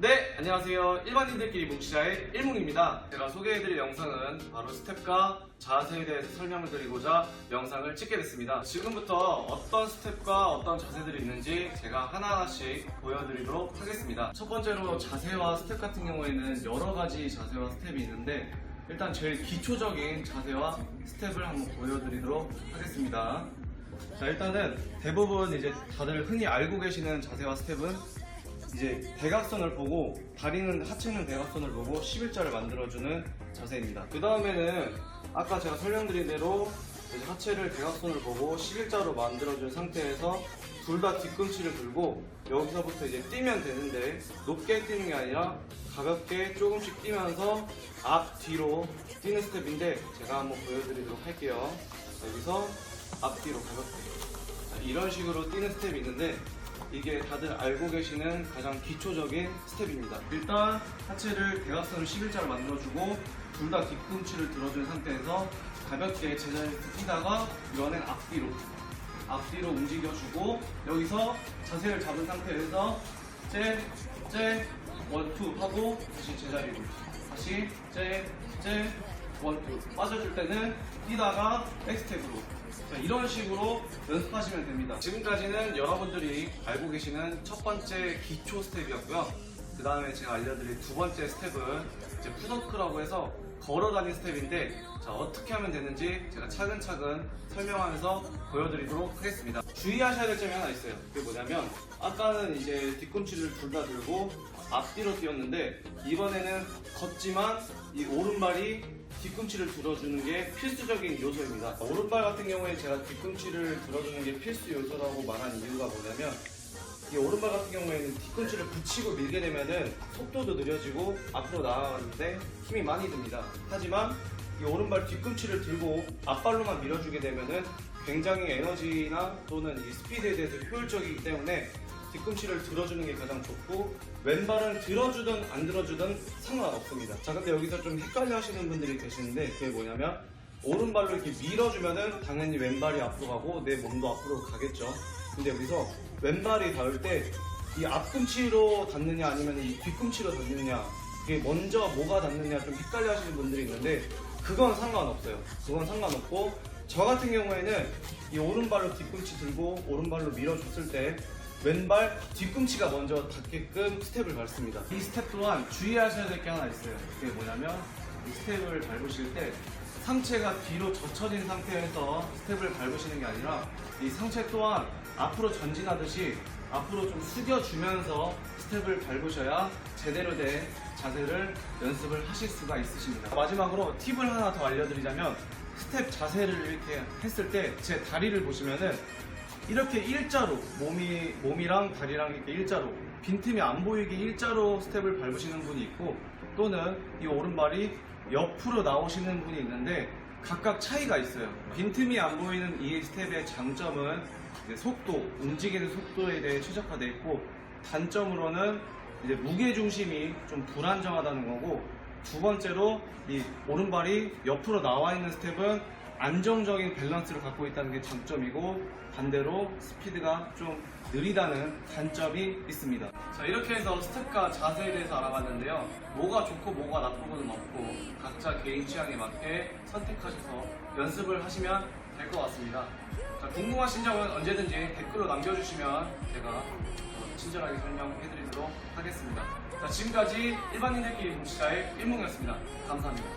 네, 안녕하세요. 일반인들끼리 뭉치자의 일뭉입니다. 제가 소개해드릴 영상은 바로 스텝과 자세에 대해서 설명을 드리고자 영상을 찍게 됐습니다. 지금부터 어떤 스텝과 어떤 자세들이 있는지 제가 하나하나씩 보여드리도록 하겠습니다. 첫 번째로 자세와 스텝 같은 경우에는 여러 가지 자세와 스텝이 있는데 일단 제일 기초적인 자세와 스텝을 한번 보여드리도록 하겠습니다. 자, 일단은 대부분 이제 다들 흔히 알고 계시는 자세와 스텝은 이제 대각선을 보고 다리는 하체는 대각선을 보고 11자를 만들어주는 자세입니다. 그 다음에는 아까 제가 설명드린 대로 하체를 대각선을 보고 11자로 만들어준 상태에서 둘 다 뒤꿈치를 들고 여기서부터 이제 뛰면 되는데 높게 뛰는 게 아니라 가볍게 조금씩 뛰면서 앞 뒤로 뛰는 스텝인데 제가 한번 보여드리도록 할게요. 여기서 앞뒤로 가볍게 자, 이런 식으로 뛰는 스텝이 있는데 이게 다들 알고 계시는 가장 기초적인 스텝입니다. 일단 하체를 대각선을 11자로 만들어주고 둘 다 뒤꿈치를 들어준 상태에서 가볍게 제자리에서 뛰다가 이번엔 앞뒤로 앞뒤로 움직여주고 여기서 자세를 잡은 상태에서 째, 째, 원투 하고 다시 제자리로 다시 째, 째, 원투 빠져줄 때는 뛰다가 백스텝으로 자, 이런 식으로 연습하시면 됩니다. 지금까지는 여러분들이 알고 계시는 첫 번째 기초 스텝이었고요. 그 다음에 제가 알려드릴 두 번째 스텝은 이제 푸더크라고 해서 걸어 다니는 스텝인데 자, 어떻게 하면 되는지 제가 차근차근 설명하면서 보여드리도록 하겠습니다. 주의하셔야 될 점이 하나 있어요. 그게 뭐냐면 아까는 이제 뒤꿈치를 둘 다 들고 앞뒤로 뛰었는데 이번에는 걷지만 이 오른발이 뒤꿈치를 들어주는 게 필수적인 요소입니다. 오른발 같은 경우에 제가 뒤꿈치를 들어주는 게 필수 요소라고 말한 이유가 뭐냐면 이 오른발 같은 경우에는 뒤꿈치를 붙이고 밀게 되면은 속도도 느려지고 앞으로 나아가는데 힘이 많이 듭니다. 하지만 이 오른발 뒤꿈치를 들고 앞발로만 밀어주게 되면은 굉장히 에너지나 또는 이 스피드에 대해서 효율적이기 때문에 뒤꿈치를 들어주는 게 가장 좋고 왼발은 들어주든 안 들어주든 상관없습니다. 자 근데 여기서 좀 헷갈려 하시는 분들이 계시는데 그게 뭐냐면 오른발로 이렇게 밀어주면은 당연히 왼발이 앞으로 가고 내 몸도 앞으로 가겠죠. 근데 여기서 왼발이 닿을 때 이 앞꿈치로 닿느냐 아니면 이 뒤꿈치로 닿느냐 이게 먼저 뭐가 닿느냐 좀 헷갈려 하시는 분들이 있는데 그건 상관없어요. 그건 상관없고 저 같은 경우에는 이 오른발로 뒤꿈치 들고 오른발로 밀어줬을 때 왼발 뒤꿈치가 먼저 닿게끔 스텝을 밟습니다. 이 스텝 또한 주의하셔야 될 게 하나 있어요. 그게 뭐냐면 이 스텝을 밟으실 때 상체가 뒤로 젖혀진 상태에서 스텝을 밟으시는 게 아니라 이 상체 또한 앞으로 전진하듯이 앞으로 좀 숙여주면서 스텝을 밟으셔야 제대로 된 자세를 연습을 하실 수가 있으십니다. 마지막으로 팁을 하나 더 알려드리자면 스텝 자세를 이렇게 했을 때 제 다리를 보시면은 이렇게 일자로 몸이 몸이랑 다리랑 이렇게 일자로 빈틈이 안 보이게 일자로 스텝을 밟으시는 분이 있고 또는 이 오른발이 옆으로 나오시는 분이 있는데 각각 차이가 있어요. 빈틈이 안 보이는 이 스텝의 장점은 속도, 움직이는 속도에 대해 최적화되어 있고 단점으로는 이제 무게 중심이 좀 불안정하다는 거고 두 번째로 이 오른발이 옆으로 나와 있는 스텝은 안정적인 밸런스를 갖고 있다는 게 장점이고 반대로 스피드가 좀 느리다는 단점이 있습니다. 자 이렇게 해서 스텝과 자세에 대해서 알아봤는데요. 뭐가 좋고 뭐가 나쁘고는 없고 각자 개인 취향에 맞게 선택하셔서 연습을 하시면 될 것 같습니다. 자 궁금하신 점은 언제든지 댓글로 남겨주시면 제가 더 친절하게 설명해드리도록 하겠습니다. 자 지금까지 일반인들끼리 뭉치자의 일몽이었습니다. 감사합니다.